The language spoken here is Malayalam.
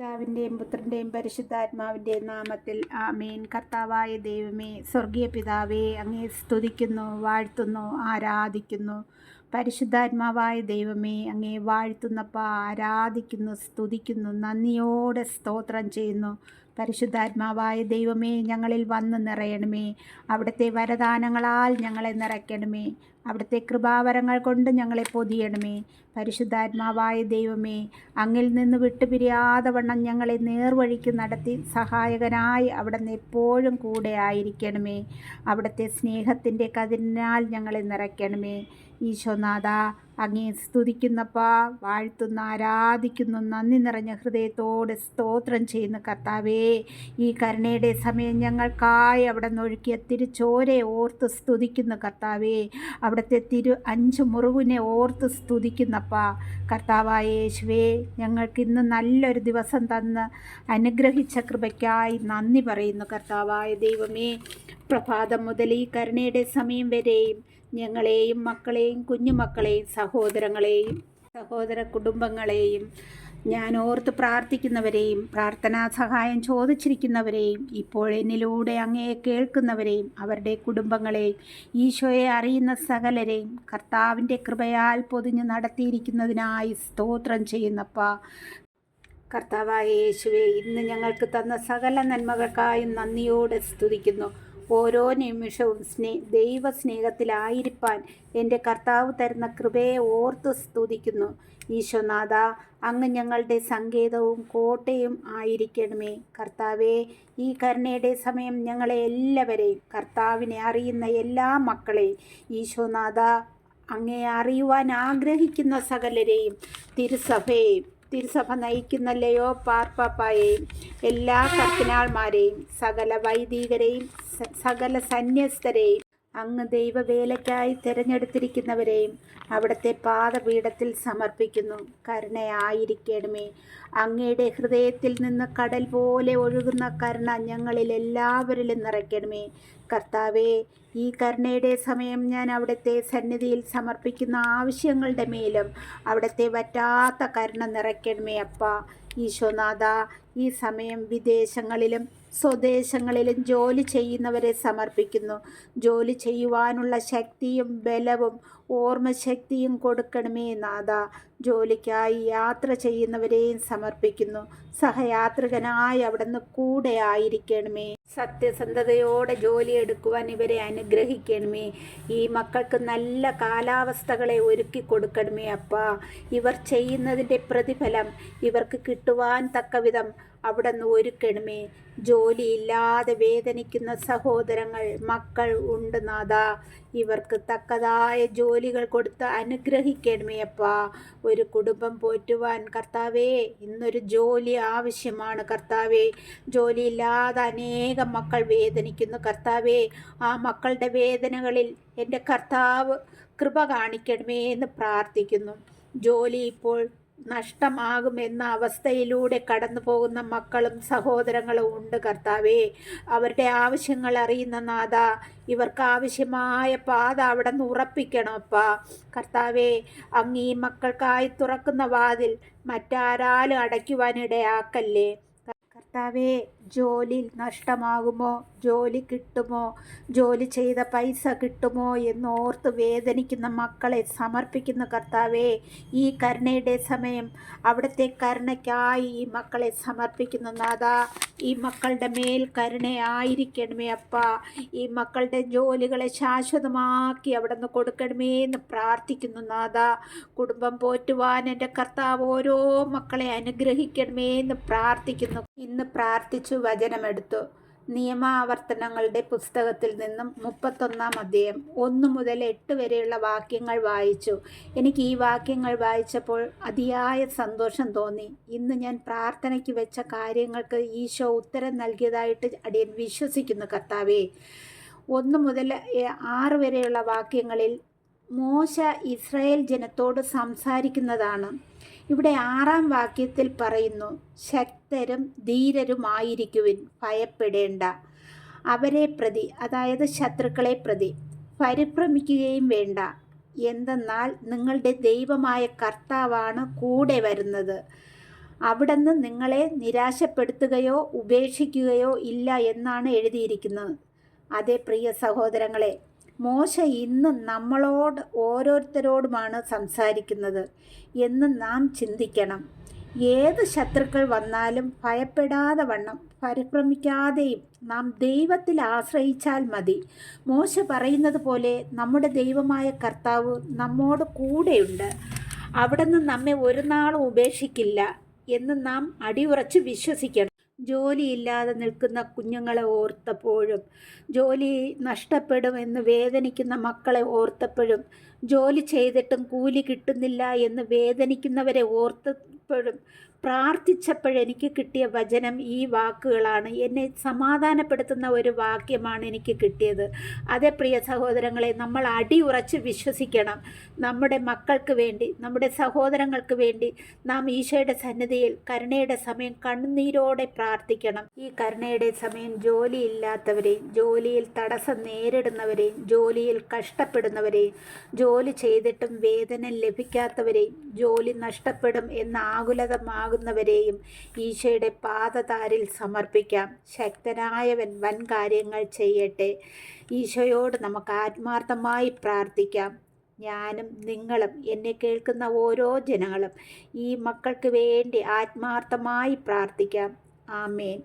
പിതാവിന്റെയും പുത്രന്റെയും പരിശുദ്ധാത്മാവിന്റെയും നാമത്തിൽ ആമീൻ. കർത്താവായ ദൈവമേ സ്വർഗീയ പിതാവേ അങ്ങേ സ്തുതിക്കുന്നു വാഴ്ത്തുന്നു ആരാധിക്കുന്നു. പരിശുദ്ധാത്മാവായ ദൈവമേ അങ്ങേ വാഴ്ത്തുന്നപ്പ ആരാധിക്കുന്നു സ്തുതിക്കുന്നു നന്ദിയോടെ സ്തോത്രം ചെയ്യുന്നു. പരിശുദ്ധാത്മാവായ ദൈവമേ ഞങ്ങളിൽ വന്ന് നിറയണമേ. അവിടുത്തെ വരദാനങ്ങളാൽ ഞങ്ങളെ നിറയ്ക്കണമേ. അവിടുത്തെ കൃപാവരങ്ങൾ കൊണ്ട് ഞങ്ങളെ പൊതിയണമേ. പരിശുദ്ധാത്മാവായ ദൈവമേ അങ്ങിൽ നിന്ന് വിട്ടുപിരിയാതെ വണ്ണം ഞങ്ങളെ നേർവഴിക്ക് നടത്തി സഹായകനായി അവിടുന്ന് എപ്പോഴും കൂടെ ആയിരിക്കണമേ. അവിടുത്തെ സ്നേഹത്തിന്റെ കതിരിനാൽ ഞങ്ങളെ നിറയ്ക്കണമേ. ഈശോനാഥ അങ്ങേ സ്തുതിക്കുന്നപ്പ വാഴ്ത്തുന്ന ആരാധിക്കുന്നു നന്ദി നിറഞ്ഞ ഹൃദയത്തോടെ സ്തോത്രം ചെയ്യുന്ന കർത്താവേ ഈ കരുണയുടെ സമയം ഞങ്ങൾക്കായി അവിടെ നിന്ന് ഒഴുക്കിയ തിരുച്ചോരെ ഓർത്ത് സ്തുതിക്കുന്ന കർത്താവേ. അവിടുത്തെ തിരു അഞ്ച് മുറിവിനെ ഓർത്ത് സ്തുതിക്കുന്നപ്പ. കർത്താവായ യേശുവേ ഞങ്ങൾക്ക് ഇന്ന് നല്ലൊരു ദിവസം തന്ന് അനുഗ്രഹിച്ച കൃപയ്ക്കായി നന്ദി പറയുന്നു കർത്താവായ ദൈവമേ. പ്രഭാതം മുതൽ ഈ കരുണയുടെ സമയം വരെയും ഞങ്ങളെയും മക്കളെയും കുഞ്ഞുമക്കളെയും സഹോദരങ്ങളെയും സഹോദര കുടുംബങ്ങളെയും ഞാൻ ഓർത്ത് പ്രാർത്ഥിക്കുന്നവരെയും പ്രാർത്ഥനാ സഹായം ചോദിച്ചിരിക്കുന്നവരെയും ഇപ്പോൾ എന്നിലൂടെ അങ്ങയെ കേൾക്കുന്നവരെയും അവരുടെ കുടുംബങ്ങളെയും ഈശോയെ അറിയുന്ന സകലരെയും കർത്താവിന്റെ കൃപയാൽ പൊതിഞ്ഞ് നടത്തിയിരിക്കുന്നതിനായി സ്തോത്രം ചെയ്യുന്നപ്പ. കർത്താവായ യേശുവെ ഇന്ന് ഞങ്ങൾക്ക് തന്ന സകല നന്മകൾക്കായും നന്ദിയോടെ സ്തുതിക്കുന്നു. ഓരോ നിമിഷവും സ്നേ ദൈവസ്നേഹത്തിലായിരിക്കാൻ എന്റെ കർത്താവ് തരുന്ന കൃപയെ ഓർത്ത് സ്തുതിക്കുന്നു. ഈശോനാഥ അങ്ങ് ഞങ്ങളുടെ സങ്കേതവും കോട്ടയും ആയിരിക്കണമേ. കർത്താവേ ഈ കരുണയുടെ സമയം ഞങ്ങളെ എല്ലാവരെയും കർത്താവിനെ അറിയുന്ന എല്ലാ മക്കളെയും ഈശോനാഥ അങ്ങയെ അറിയുവാൻ ആഗ്രഹിക്കുന്ന സകലരെയും തിരുസഭയെയും തിരുസഭ നയിക്കുന്നല്ലയോ പാർപ്പാപ്പായെയും എല്ലാ കർത്തിനാൾമാരെയും സകല വൈദികരെയും സകല സന്യസ്തരെയും അങ്ങ് ദൈവവേലയ്ക്കായി തിരഞ്ഞെടുത്തിരിക്കുന്നവരെയും അവിടുത്തെ പാദപീഠത്തിൽ സമർപ്പിക്കുന്നു. കരുണയായിരിക്കണമേ. അങ്ങയുടെ ഹൃദയത്തിൽ നിന്ന് കടൽ പോലെ ഒഴുകുന്ന കരുണ ഞങ്ങളിൽ എല്ലാവരിലും നിറയ്ക്കണമേ. കർത്താവേ ഈ കരുണയുടെ സമയം ഞാൻ അവിടുത്തെ സന്നിധിയിൽ സമർപ്പിക്കുന്ന ആവശ്യങ്ങളുടെ മേലും അവിടുത്തെ വറ്റാത്ത കരുണ നിറയ്ക്കണമേ അപ്പ. ഈശോനാഥ ഈ സമയം വിദേശങ്ങളിലും സ്വദേശങ്ങളിലും ജോലി ചെയ്യുന്നവരെ സമർപ്പിക്കുന്നു. ജോലി ചെയ്യുവാനുള്ള ശക്തിയും ബലവും ഓർമ്മശക്തിയും കൊടുക്കണമേ നാഥ. ജോലിക്കായി യാത്ര ചെയ്യുന്നവരെയും സമർപ്പിക്കുന്നു. സഹയാത്രികനായി അവിടുന്ന് കൂടെ ആയിരിക്കണമേ. സത്യസന്ധതയോടെ ജോലിയെടുക്കുവാൻ ഇവരെ അനുഗ്രഹിക്കണമേ. ഈ മക്കൾക്ക് നല്ല കാലാവസ്ഥകളെ ഒരുക്കി കൊടുക്കണമേ അപ്പ. ഇവർ ചെയ്യുന്നതിന്റെ പ്രതിഫലം ഇവർക്ക് കിട്ടുവാൻ തക്കവിധം അവിടെ നിന്ന് ഒരുക്കണമേ ജോലിയില്ലാതെ വേദനിക്കുന്ന സഹോദരങ്ങൾ മക്കൾ ഉണ്ട് നാഥ. ഇവർക്ക് തക്കതായ ജോലികൾ കൊടുത്ത് അനുഗ്രഹിക്കണമേ അപ്പാ. ഒരു കുടുംബം പോറ്റുവാൻ കർത്താവേ ഇന്നൊരു ജോലി ആവശ്യമാണ് കർത്താവേ. ജോലിയില്ലാതെ അനേകം മക്കൾ വേദനിക്കുന്നു കർത്താവേ. ആ മക്കളുടെ വേദനകളിൽ എന്റെ കർത്താവ് കൃപ കാണിക്കണമേ എന്ന് പ്രാർത്ഥിക്കുന്നു. ജോലി ഇപ്പോൾ നഷ്ടമാകുമെന്ന അവസ്ഥയിലൂടെ കടന്നു പോകുന്ന മക്കളും സഹോദരങ്ങളും ഉണ്ട് കർത്താവേ. അവരുടെ ആവശ്യങ്ങൾ അറിയുന്ന നാഥ ഇവർക്ക് ആവശ്യമായ പാത അവിടെ നിന്ന് ഉറപ്പിക്കണമപ്പ കർത്താവേ അങ്ങ് ഈ മക്കൾക്കായി തുറക്കുന്ന വാതിൽ മറ്റാരാലും അടയ്ക്കുവാനിടയാക്കല്ലേ? കർത്താവേ ജോലി നഷ്ടമാകുമോ? ജോലി കിട്ടുമോ? ജോലി ചെയ്ത പൈസ കിട്ടുമോ എന്നോർത്ത് വേദനിക്കുന്ന മക്കളെ സമർപ്പിക്കുന്ന കർത്താവേ ഈ കരുണയുടെ സമയം. അവിടുത്തെ കരുണയ്ക്കായി ഈ മക്കളെ സമർപ്പിക്കുന്ന നാഥ. ഈ മക്കളുടെ മേൽ കരുണയായിരിക്കണമേ അപ്പ. ഈ മക്കളുടെ ജോലികളെ ശാശ്വതമാക്കി അവിടെ നിന്ന് കൊടുക്കണമേ എന്ന് പ്രാർത്ഥിക്കുന്നു നാഥ. കുടുംബം പോറ്റുവാൻ എന്റെ കർത്താവ് ഓരോ മക്കളെ അനുഗ്രഹിക്കണമേ എന്ന് പ്രാർത്ഥിക്കുന്നു. ഇന്ന് പ്രാർത്ഥിച്ചു വചനമെടുത്തു. നിയമാവർത്തനങ്ങളുടെ പുസ്തകത്തിൽ നിന്നും മുപ്പത്തൊന്നാം അധ്യായം ഒന്ന് മുതൽ എട്ട് വരെയുള്ള വാക്യങ്ങൾ വായിച്ചു. എനിക്ക് ഈ വാക്യങ്ങൾ വായിച്ചപ്പോൾ അതിയായ സന്തോഷം തോന്നി. ഇന്ന് ഞാൻ പ്രാർത്ഥനയ്ക്ക് വെച്ച കാര്യങ്ങൾക്ക് ഈശോ ഉത്തരം നൽകിയതായിട്ട് അടിയൻ വിശ്വസിക്കുന്നു കർത്താവേ. ഒന്ന് മുതൽ ആറ് വരെയുള്ള വാക്യങ്ങളിൽ മോശ ഇസ്രായേൽ ജനത്തോട് സംസാരിക്കുന്നതാണ്. ഇവിടെ ആറാം വാക്യത്തിൽ പറയുന്നു ശക്തരും ധീരരുമായിരിക്കുവിൻ ഭയപ്പെടേണ്ട. അവരെ പ്രതി അതായത് ശത്രുക്കളെ പ്രതി പരിഭ്രമിക്കുകയും വേണ്ട. എന്തെന്നാൽ നിങ്ങളുടെ ദൈവമായ കർത്താവാണ് കൂടെ വരുന്നത്. അവിടുന്ന് നിങ്ങളെ നിരാശപ്പെടുത്തുകയോ ഉപേക്ഷിക്കുകയോ ഇല്ല എന്നാണ് എഴുതിയിരിക്കുന്നത്. അതേ പ്രിയ സഹോദരങ്ങളെ മോശ ഇന്നും നമ്മളോട് ഓരോരുത്തരോടുമാണ് സംസാരിക്കുന്നത് എന്ന് നാം ചിന്തിക്കണം. ഏത് ശത്രുക്കൾ വന്നാലും ഭയപ്പെടാതെ വണ്ണം പരിഭ്രമിക്കാതെയും നാം ദൈവത്തിൽ ആശ്രയിച്ചാൽ മതി. മോശ പറയുന്നത് പോലെ നമ്മുടെ ദൈവമായ കർത്താവ് നമ്മോട് കൂടെയുണ്ട്. അവിടുന്ന് നമ്മെ ഒരു നാളും ഉപേക്ഷിക്കില്ല എന്ന് നാം അടിയുറച്ച് വിശ്വസിക്കണം. ജോലിയില്ലാതെ നിൽക്കുന്ന കുഞ്ഞുങ്ങളെ ഓർത്തപ്പോഴും ജോലി നഷ്ടപ്പെടുമെന്ന് വേദനിക്കുന്ന മക്കളെ ഓർത്തപ്പോഴും ജോലി ചെയ്തിട്ടും കൂലി കിട്ടുന്നില്ല എന്ന് വേദനിക്കുന്നവരെ ഓർത്തപ്പോഴും പ്രാർത്ഥിച്ചപ്പോഴെനിക്ക് കിട്ടിയ വചനം ഈ വാക്കുകളാണ്. എന്നെ സമാധാനപ്പെടുത്തുന്ന ഒരു വാക്യമാണ് എനിക്ക് കിട്ടിയത്. അതെ പ്രിയ സഹോദരങ്ങളെ നമ്മൾ അടിയുറച്ച് വിശ്വസിക്കണം. നമ്മുടെ മക്കൾക്ക് വേണ്ടി നമ്മുടെ സഹോദരങ്ങൾക്ക് വേണ്ടി നാം ഈശോയുടെ സന്നിധിയിൽ കരുണയുടെ സമയം കണ്ണുനീരോടെ പ്രാർത്ഥിക്കണം. ഈ കരുണയുടെ സമയം ജോലിയില്ലാത്തവരെയും ജോലിയിൽ തടസ്സം നേരിടുന്നവരെയും ജോലിയിൽ കഷ്ടപ്പെടുന്നവരെയും ജോലി ചെയ്തിട്ടും വേതനം ലഭിക്കാത്തവരെയും ജോലി നഷ്ടപ്പെടും എന്ന ആകുലതമാകുന്നവരെയും ഈശോയുടെ പാദതാരിൽ സമർപ്പിക്കാം. ശക്തനായവൻ വൻ കാര്യങ്ങൾ ചെയ്യട്ടെ. ഈശോയോട് നമുക്ക് ആത്മാർത്ഥമായി പ്രാർത്ഥിക്കാം. ഞാനും നിങ്ങളും എന്നെ കേൾക്കുന്ന ഓരോ ജനങ്ങളും ഈ മക്കൾക്ക് വേണ്ടി ആത്മാർത്ഥമായി പ്രാർത്ഥിക്കാം. ആമേൻ.